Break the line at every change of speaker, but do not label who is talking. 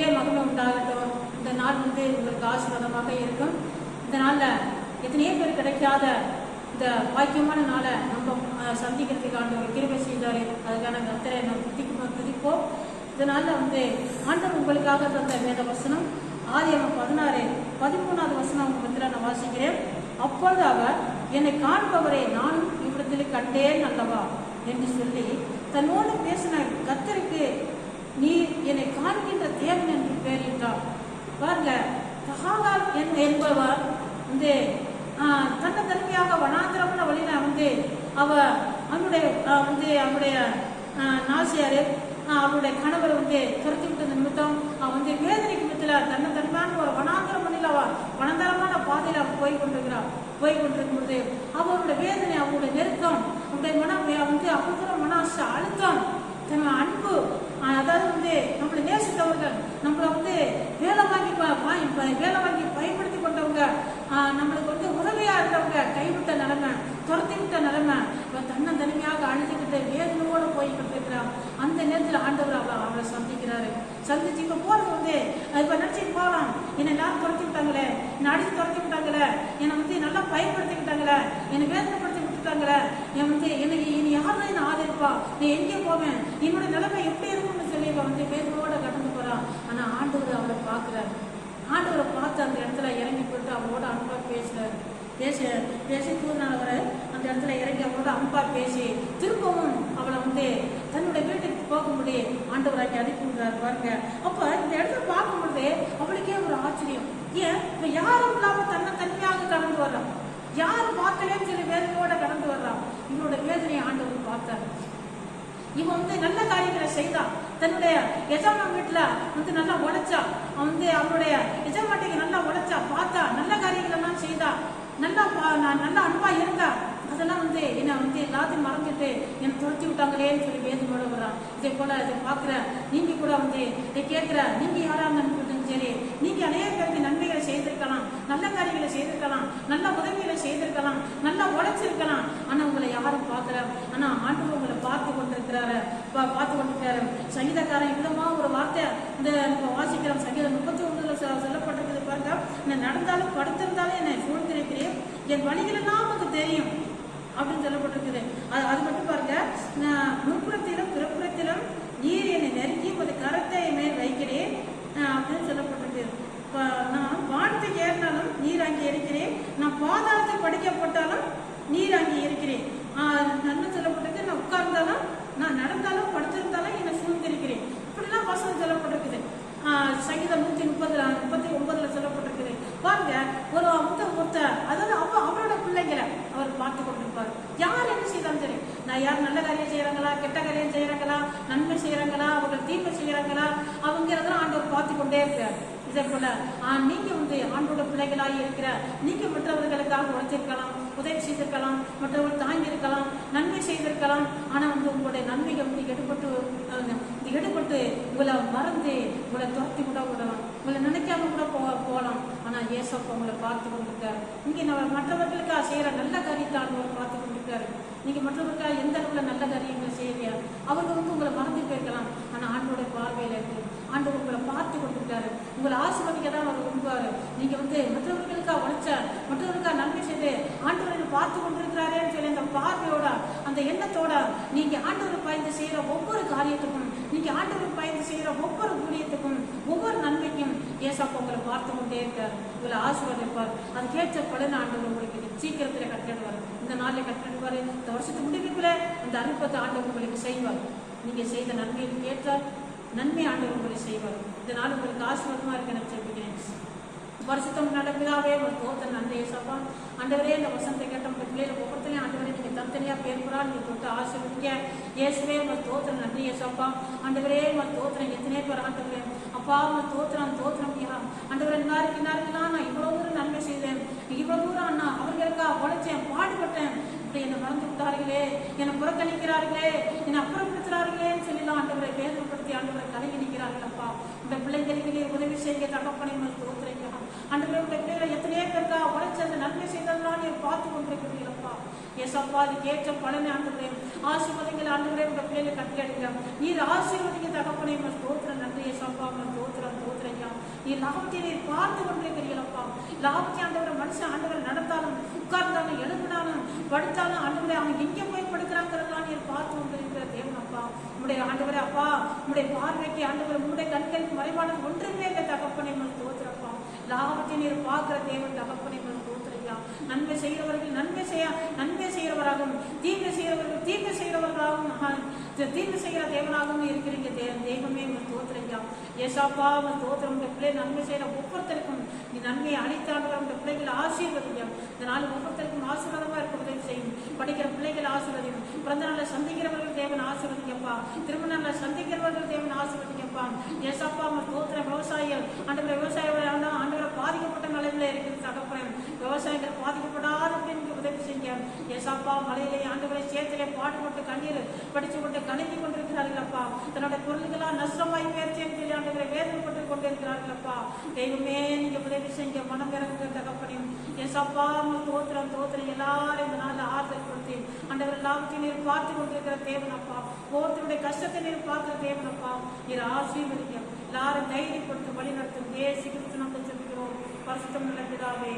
உங்களுக்கே மகிமை உண்டாகட்டும். இந்த நாள் வந்து உங்களுக்கு ஆசீர்வாதமாக இருக்கும். இந்த நாளில் எத்தனையோ பேர் கிடைக்காத இந்த பாக்கியமான நாளை நம்ம சந்திக்கிறதுக்கான ஒரு கிருமை செய்தார். அதுக்கான கத்தரை நம்ம துதிக்கும் துதிப்போம். இதனால வந்து ஆண்டவர் உங்களுக்காக தந்த வேத வசனம் ஆதியாகமம் பதினாறு பதிமூணாவது வசனம் உங்க மத்தியில் நான் வாசிக்கிறேன். அப்பொழுது அவர் என்னை காண்பவரை நானும் இவ்விடத்தில் கண்டேன் அல்லவா? என்று சொல்லி தன்னோடு பேசின கத்தருக்கு நீ என்னை காண்கின்ற தேவன் என்று பெயரிட்டார் பாருங்க தகாதால் என் என்பவர் வந்து தன்னை தனிமையாக வனாந்திரமான வழியில வந்து அவ அவனுடைய வந்து அவனுடைய நாசியார் நாசியாரு அவருடைய கணவர் வந்து துரத்தி விட்டது நிமித்தம் அவன் வந்து வேதனைக்கு நிமித்தத்தில் தன்னை தனிமையான ஒரு வனாந்திர மண்ணில் அவ வனாந்தரமான பாதையில் அவன் போய் கொண்டிருக்கிறார் போய் கொண்டிருக்கும் பொழுது அவருடைய வேதனை அவருடைய நெருக்கம் அவருடைய மன வந்து அவருடைய மன அழுத்தம் தன் அன்பு ஆஹ் அதாவது வந்து நம்மளை நேசித்தவர்கள் நம்மளை வந்து வேலை வாங்கி வேலை வாங்கி பயன்படுத்தி கொண்டவங்க நம்மளுக்கு வந்து உதவியா இருந்தவங்க கைவிட்ட நிலைமை துரத்தி விட்ட நிலைமை இவன் தன்னை தனிமையாக அழுதுகிட்டு வேதனையோடு போய்கிட்டு இருக்கிறான் அந்த நேரத்தில் ஆண்டவர் அவளை அவளை சந்திக்கிறாரு. சந்திச்சு இப்போ போறது வந்து இப்போ நினச்சிட்டு போகலாம் என்னை எல்லாரும் துரத்தி விட்டாங்களே என்னை அடித்து துரத்தி விட்டாங்களே என்னை வந்து நல்லா பயன்படுத்திக்கிட்டாங்களே என்னை வேதனைப்படுத்தி விட்டுட்டாங்களே என் வந்து எனக்கு இனி யாரும் என்ன ஆதரிப்பா. நீ எங்கே போவேன்? என்னோட நிலைமை எப்படி இருக்கும்னு சொல்லி இவன் வந்து வேதனோட கடந்து போறான் ஆனால் ஆண்டவர் அவரை பார்க்குறாரு. ஆண்டவரை பார்த்து அந்த இடத்துல இறங்கி போயிட்டு அவரோட அன்பா பேசுறாரு பேச பேசி தூர்னால அந்த இடத்துல இறங்கி அவரோட அன்பா பேசி திரும்பவும் அவளை வந்து தன்னுடைய வீட்டுக்கு போகும்படி ஆண்டவராக்கி அனுப்பி விடுறாரு பாருங்க. அப்ப இந்த இடத்துல பார்க்கும்பொழுது அவளுக்கே ஒரு ஆச்சரியம். ஏன்? இப்போ யாரும் இல்லாம தன்னை தனியாக கடந்து வர்றான். யார் பார்க்கலன்னு சொல்லி வேதனையோட கடந்து வர்றான். இவனோட வேதனையை ஆண்டவர் பார்த்தார். இவன் வந்து நல்ல காரியங்களை செய்தான். தன்னுடைய எஜமான் வீட்டுல வந்து நல்லா உழைச்சா அவன் வந்து அவனுடைய எஜமாட்டிக்கு நல்லா உழைச்சா பார்த்தா நல்ல காரியங்கள் எல்லாம் செய்தா நல்லா பா- நான் நல்லா அன்பா இருந்தா அதெல்லாம் வந்து என்ன வந்து எல்லாத்தையும் மறந்துட்டு என்னை துரத்தி விட்டாங்களேன்னு சொல்லி வேதனோட வர்றான் போல இதை பார்க்குற நீங்க கூட வந்து இதை கேட்குற நீங்க யாரா இருந்தாலும் சரி. நீங்க அநேக பேருக்கு நன்மைகளை செய்திருக்கலாம் நல்ல காரியங்களை செய்திருக்கலாம் நல்ல உதவிகளை செய்திருக்கலாம் நல்லா உழைச்சிருக்கலாம். ஆனா உங்களை யாரும் பார்க்கல. ஆனா ஆண்டு உங்களை பார்த்து கொண்டிருக்கிறாரு. பா- பார்த்து கொண்டிருக்கிறாரு. சங்கீதக்காரன் விதமா ஒரு வார்த்தை இந்த நம்ம வாசிக்கிறோம். சங்கீதம் முப்பத்தி ஒன்பதுல சொல்லப்பட்டிருக்கிறது பாருங்க. நான் நடந்தாலும் படுத்திருந்தாலும் என்னை சூழ்ந்திருக்கிறேன். என் வழிகளெல்லாம் நமக்கு தெரியும். அப்படின்னு சொல்லப்பட்டிருக்குது. அது அது மட்டும் பாருங்க. நான் பிறப்புறத்திலும் நீர் என்னை நெருங்கி ஒரு கரத்தை மேல் வைக்கிறேன். அப்படின்னு சொல்லப்பட்டிருக்கு. நான் வானத்துக்கு ஏறினாலும் நீர் அங்கே இருக்கிறேன். நான் பாதாளத்தை படிக்கப்பட்டாலும் நீர் அங்கே இருக்கிறேன். நன்மை சொல்லப்பட்டிருக்கு. நான் உட்கார்ந்தாலும் நான் நடந்தாலும் படுத்திருந்தாலும் என்னை சூழ்ந்திருக்கிறேன். இப்படிலாம் வசனம் சொல்லப்பட்டிருக்குது. சங்கீதம் நூற்றி முப்பது முப்பத்தி ஒன்பதுல சொல்லப்பட்டிருக்குது பாருங்க ஒரு வந்து ஒருத்தர் அதாவது அவ அவரோட பிள்ளைங்களை அவர் பார்த்து கொண்டிருப்பார் யார் என்ன செய்தாலும் சரி நான் யார் நல்ல காரியம் செய்யறாங்களா கெட்ட காரியம் செய்யறாங்களா நன்மை செய்யறாங்களா அவர்கள் தீமை செய்யறாங்களா அவங்கிறதெல்லாம் ஆண்டவர் பார்த்து கொண்டே இருக்கிறார் இதே போல நீங்க வந்து ஆண்டோட பிள்ளைகளாக இருக்கிற நீங்க மற்றவர்களுக்காக உழைச்சிருக்கலாம் உதவி செய்திருக்கலாம் மற்றவர்கள் தாங்கி இருக்கலாம் நன்மை செய்திருக்கலாம் ஆனா வந்து உங்களுடைய நன்மைகள் வந்து எடுபட்டு எடுபட்டு உங்களை மறந்து உங்களை துரத்தி கூட விடலாம் உங்களை நினைக்காம கூட போ போகலாம். ஆனா ஏசப்ப உங்களை பார்த்து கொண்டிருக்காரு இங்கே நம்ம மற்றவர்களுக்காக செய்யற நல்ல காரியத்தை ஆண்டவர் பார்த்து கொண்டிருக்காரு நீங்க மற்றவர்களுக்காக எந்த அளவில் நல்ல காரியங்களை செய்யறியா அவங்க வந்து உங்களை மறந்து போயிருக்கலாம். ஆனால் ஆண்டோட பார்வையில இருக்கு. ஆண்டவர் உங்களை பார்த்து கொண்டிருக்காரு உங்களை ஆசிர்வதிக்க தான் அவர் விரும்புவாரு. நீங்க வந்து மற்றவர்களுக்காக உழைச்ச மற்றவர்களுக்காக நன்மை செய்து ஆண்டவரை பார்த்து கொண்டிருக்கிறாரேன்னு சொல்லி அந்த பார்வையோட அந்த எண்ணத்தோட நீங்க ஆண்டவர் பயந்து செய்யற ஒவ்வொரு காரியத்துக்கும் நீங்க ஆண்டவர் பயந்து செய்யற ஒவ்வொரு ஊழியத்துக்கும் ஒவ்வொரு நன்மைக்கும் ஏசப்பா உங்களை பார்த்து கொண்டே இருக்காரு. உங்களை ஆசீர்வதிப்பார். அது கேட்ட பலன் ஆண்டவர் உங்களுக்கு சீக்கிரத்தில் கட்டிடுவார் இந்த நாளில் கட்டிடுவார் இந்த வருஷத்து முடிவுக்குள்ள அந்த அனுப்பத்தை ஆண்டவர் உங்களுக்கு செய்வார். நீங்க செய்த நன்மையை கேட்டால் நன்மை ஆண்டவர் உங்களை செய்வார். இந்த நாள் உங்களுக்கு ஆசீர்வாதமாக இருக்க நான் ஜெபிக்கிறேன். வருஷத்தம் நல்ல பிதாவே ஒரு தோத்தன் நன்றியை ஏசப்பா ஆண்டவரே இந்த வசனத்தை கேட்ட உங்கள் பிள்ளைகள் ஒவ்வொருத்தரையும் ஆண்டவரே நீங்க தனித்தனியா பேர் நீங்கள் நீங்க தொட்டு ஆசீர்வதிங்க. இயேசுவே உங்கள் தோத்திரம் நன்றியை சப்பா ஆண்டவரே உங்கள் தோத்திரம் எத்தனை பேர் ஆண்டவரே பாவம் உங்க தோத்திரம் தோத்திரம் ஐயா அண்டவர் இன்னாருக்கு இன்னாருக்குலாம் நான் இவ்வளவு தூரம் நன்மை செய்தேன். இவ்வளவு தூரம் அண்ணா அவர்களுக்காக உழைச்சேன் பாடுபட்டேன். இப்படி என்னை மறந்து விட்டார்களே என்னை புறக்கணிக்கிறார்களே என்னை அப்புறப்படுத்துறார்களேன்னு சொல்லலாம் ஆண்டவரை வேதனைப்படுத்தி ஆண்டவரை கலங்கி நிற்கிறார்கள் அப்பா. இந்த பிள்ளைங்களுக்கு உதவி செய்ய தகப்பனை தோத்துறீங்க ஆண்டவரை உங்க பிள்ளைகளை எத்தனையோ பேருக்கா உழைச்சு அந்த நன்மை செய்ததெல்லாம் நீர் பார்த்து கொண்டிருக்கிறீங்களப்பா ஏசப்பா அதுக்கு ஏற்ற பலனை ஆண்டுகிறேன் ஆசீர்வதிங்கள் ஆண்டவரே உங்க பிள்ளைகளை கட்டியடிங்க. நீர் ஆசீர்வதிங்க தகப்பனை தோத்துற நன்றி ஏசப்பா ஏசப்பா உங்கள் தோத்திரம் நீ லாபத்தை நீர் பார்த்து கொண்டிருக்கிறீங்களப்பா லாபத்தை ஆண்டவரை மனுஷன் ஆண்டவரை நடந்தாலும் உட்கார்ந்தாலும் எழுப்பினாலும் படுத்தாலும் ஆண்டவரை அவன் எங்கே போய் படுக்கிறாங்கிறதெல்லாம் நீர் பார்த்து கொண்டிருக்கிற தேவனப்பா. அப்பா ஆண்டவரே அப்பா உம்முடைய பார்வைக்கு ஆண்டவர் உடைய கண்களுக்கு மறைவான ஒன்றுமே இல்லை தகப்பனை உங்கள் தோத்திரப்பா லாபத்தை நீர் பார்க்கிற தேவன் தகப்பனை உங்கள் நன்மை செய்கிறவர்கள் நன்மை செய்ய நன்மை செய்கிறவராகவும் தீங்கு செய்கிறவர்கள் தீங்கு செய்கிறவர்களாகவும் தீர்வு செய்கிற தேவனாகவும் இருக்கிறீங்க. தே தெய்வமே உங்கள் தோத்திரையா ஏசாப்பா உங்கள் தோத்திரம் உங்கள் பிள்ளை நன்மை செய்கிற ஒவ்வொருத்தருக்கும் நீ நன்மையை அளித்தாண்டவர் உங்கள் பிள்ளைகளை ஆசீர்வதிங்க இதனால் ஒவ்வொருத்தருக்கும் ஆசீர்வாதமாக இருக்க உதவி செய்யும். படிக்கிற பிள்ளைகள் ஆசீர்வதியும் பிறந்த நாளில் சந்திக்கிறவர்கள் தேவன் ஆசீர்வதிங்கப்பா திருமண நாளில் சந்திக்கிறவர்கள் தேவன் ஆசீர்வதிங்கப்பா ஏசாப்பா உங்கள் தோத்திர விவசாயிகள் ஆண்டவரை விவசாய ஆண்டவரை பாதிக்கப்பட்ட நிலைமையில இருக்குது தகப்பன் விவசாயிகள் பாதிக்கப்படாத பெண்களுக்கு உதவி செய்ய ஏசாப்பா மலையிலே ஆண்டுகளை சேத்திலே பாடுபட்டு கண்ணீர் படிச்சு கொண்டு கணக்கி கொண்டிருக்கிறார்கள் அப்பா தன்னுடைய பொருள்களா நஷ்டமாய் பேர்ச்சேன்னு சொல்லி ஆண்டவரை வேதனைப்பட்டு கொண்டிருக்கிறார்கள் அப்பா தெய்வமே நீங்க உதவி செஞ்ச மனம் இறங்குகிற தகப்பனையும் ஏசாப்பா தோத்திரம் தோத்திரம் எல்லாரும் இந்த நாளில் ஆறுதல் கொடுத்து ஆண்டவர் எல்லாவற்றையும் நீர் பார்த்து கொண்டிருக்கிற தேவன் அப்பா ஒவ்வொருத்தருடைய கஷ்டத்தை நீர் பார்க்கிற தேவன் அப்பா நீர் ஆசீர்வதிங்க. எல்லாரும் தைரியப்படுத்தி வழி நடத்தும் ஏ சிகிச்சை நம்ம சொல்லுகிறோம் பரிசுத்தம் நல்ல பிதாவே.